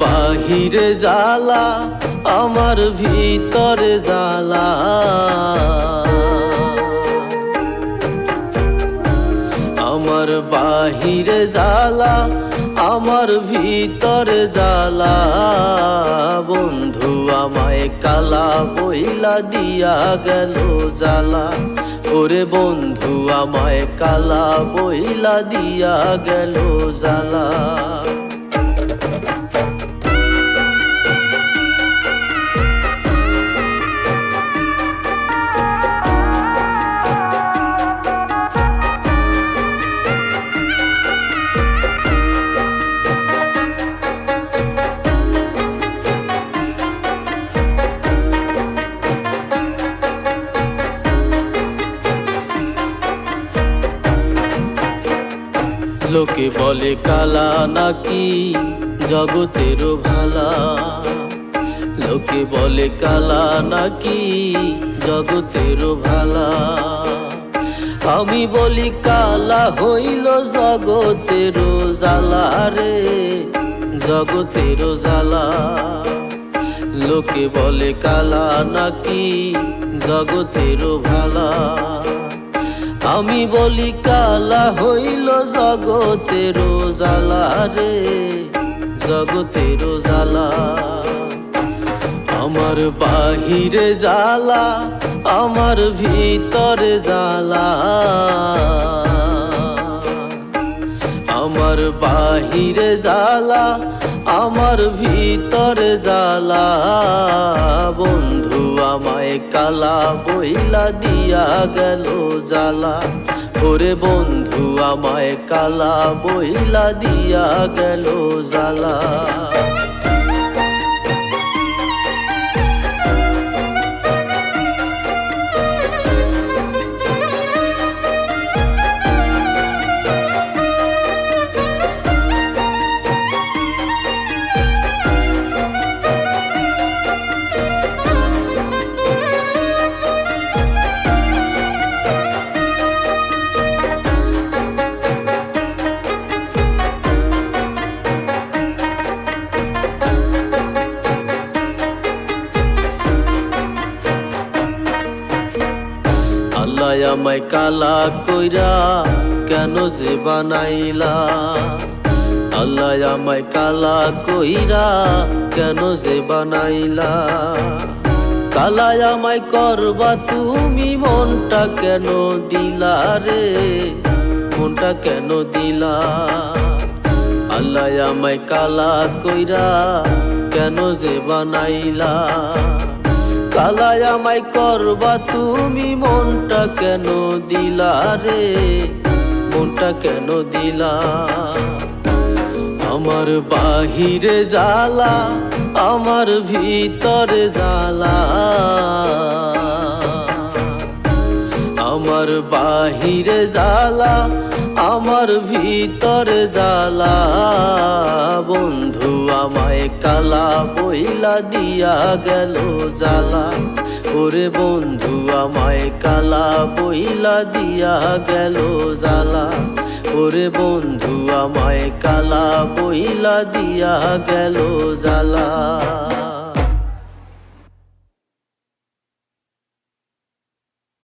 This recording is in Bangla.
বাহিরে জ্বালা, আমার ভিতরে জ্বালা। আমার বাহিরে জ্বালা, আমার ভিতরে জ্বালা। বন্ধু, আমায় কালা বইলা দিয়া গেল জ্বালা। ওরে বন্ধু, আমায় কালা বইলা দিয়া গেল জ্বালা। লোকে বলে কালা নাকি জগতের ভালা। লোকে বলে কালা নাকি জগতের ভালা। আমি বলি কালা হইল জগতের জ্বালা রে, জগতের জ্বালা। লোকে বলে কালা নাকি জগতের ভালা। আমি বলি, কালা হইল জগতের জ্বালা রে জগতের জ্বালা আমার বাহিরে জালা আমার ভিতরে জালা আমার বাহিরে জ্বালা আমার ভিতরে জালা বন্ধু আমায় কালা বইলা দিয়া গেল জালা ওরে বন্ধু আমায় কালা বইলা দিয়া গেল জ্বালা। আল্লাহ আমায় কালা কইরা কেন যে বানাইলা? আল্লাহ আমায় কালা কইরা কেন যে বানাইলা? কালা আমায় করবা তুমি মনটা কেন দিলা রে? মনটা কেন দিলা? আল্লাহ আমায় কালা কইরা কেন যে বানাইলা? কালায় আমায় করবা তুমি মনটা কেন দিলা রে? মনটা কেন দিলা? আমার বাহিরে জ্বালা, আমার ভিতরে জ্বালা। আমার বাহিরে জ্বালা আমার ভিতরে জ্বালা। বন্ধু, আমায় কালা বইলা দিয়া গেল জ্বালা। ওরে বন্ধু, আমায় কালা বইলা দিয়া গেল জ্বালা। ওরে বন্ধু, আমায় কালা বইলা দিয়া গেল জ্বালা।